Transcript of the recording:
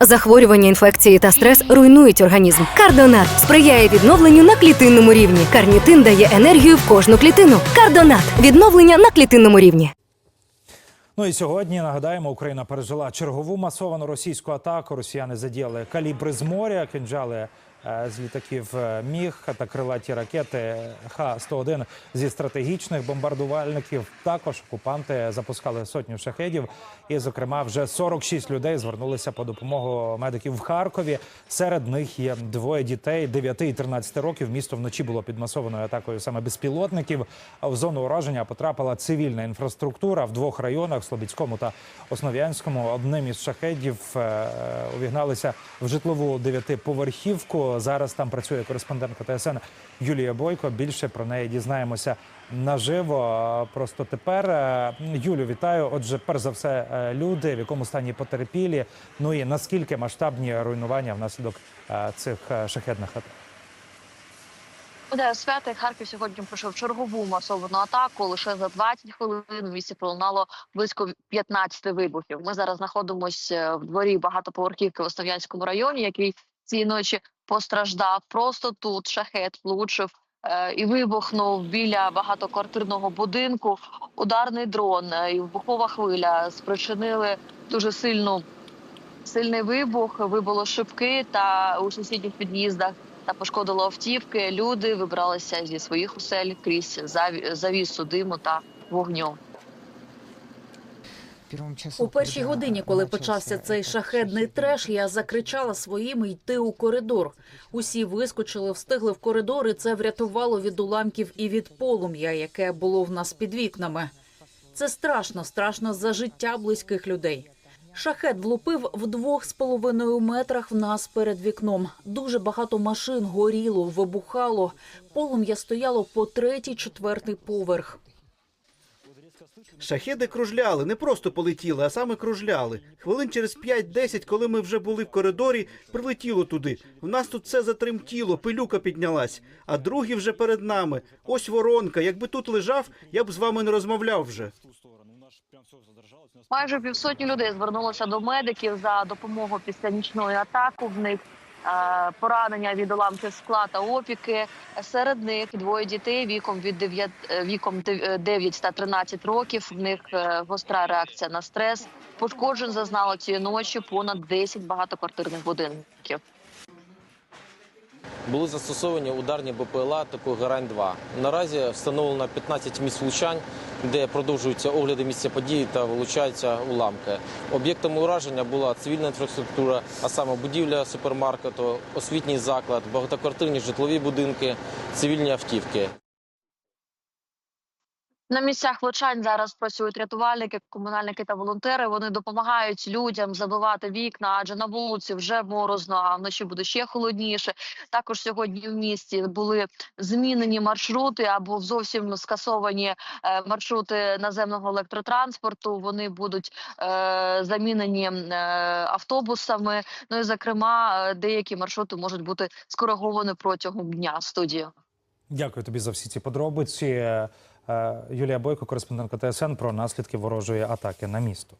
Захворювання, інфекції та стрес руйнують організм. Кардонат сприяє відновленню на клітинному рівні. Карнітин дає енергію в кожну клітину. Кардонат відновлення на клітинному рівні. Ну і сьогодні нагадаємо, Україна пережила чергову масовану російську атаку. Росіяни задіяли калібри з моря, кинджали з літаків е, міг та крилаті ракети Х-101 зі стратегічних бомбардувальників. Також окупанти запускали сотню шахедів. І, зокрема, вже 46 людей звернулися по допомогу медиків в Харкові. Серед них є двоє дітей 9 і 13 років. Місто вночі було під масованою атакою саме безпілотників. А в зону ураження потрапила цивільна інфраструктура в двох районах Слобідському та Основ'янському. Одним із шахедів е, увігналися в житлову дев'ятиповерхівку. Зараз там працює кореспондентка ТСН Юлія Бойко. Більше про неї дізнаємося наживо. Просто тепер Е, Юлю, вітаю. Отже, перш за все, е, люди, в якому стані потерпілі. Ну і наскільки масштабні руйнування внаслідок е, цих шахедних атак? Буде святий Харків сьогодні пройшов чергову масовану атаку. Лише за 20 хвилин в місті пролунало близько 15 вибухів. Ми зараз знаходимося в дворі багатоповерхівки в Основ'янському районі, який цієї ночі постраждав. Просто тут шахет влучив е, і вибухнув біля багатоквартирного будинку. Ударний дрон е, і вибухова хвиля спричинили дуже сильну сильний вибух. Вибуло шибки та у сусідніх під'їздах та пошкодило автівки. Люди вибралися зі своїх осель крізь заві- завісу диму та вогню. У першій годині, коли почався цей шахедний треш, я закричала своїм йти у коридор. Усі вискочили, встигли в коридор, і це врятувало від уламків і від полум'я, яке було в нас під вікнами. Це страшно, страшно за життя близьких людей. Шахет влупив в двох з половиною метрах в нас перед вікном. Дуже багато машин горіло, вибухало. Полум'я стояло по третій, четвертий поверх. Шахеди кружляли, не просто полетіли, а саме кружляли. Хвилин через 5-10, коли ми вже були в коридорі, прилетіло туди. В нас тут все затремтіло, пилюка піднялась, а другі вже перед нами. Ось воронка. Якби тут лежав, я б з вами не розмовляв вже. Майже півсотні людей звернулося до медиків за допомогою після нічної атаки. В них поранення від уламків скла та опіки. Серед них двоє дітей віком від 9, е, віком е, 9 та 13 років. В них е, гостра реакція на стрес. Пошкоджень зазнало цієї ночі понад 10 багатоквартирних будинків. Були застосовані ударні БПЛА таку Гарань-2. Наразі встановлено 15 місць влучань, де продовжуються огляди місця події та вилучаються уламки. Об'єктами ураження була цивільна інфраструктура, а саме будівля супермаркету, освітній заклад, багатоквартирні житлові будинки, цивільні автівки. На місцях влучань зараз працюють рятувальники, комунальники та волонтери. Вони допомагають людям забивати вікна, адже на вулиці вже морозно, а вночі буде ще холодніше. Також сьогодні в місті були змінені маршрути або зовсім скасовані е, маршрути наземного електротранспорту. Вони будуть е, замінені е, автобусами. Ну і зокрема, деякі маршрути можуть бути скориговані протягом дня. Студію. Дякую тобі за всі ці подробиці. Е, Юлія Бойко, кореспондентка ТСН про наслідки ворожої атаки на місто.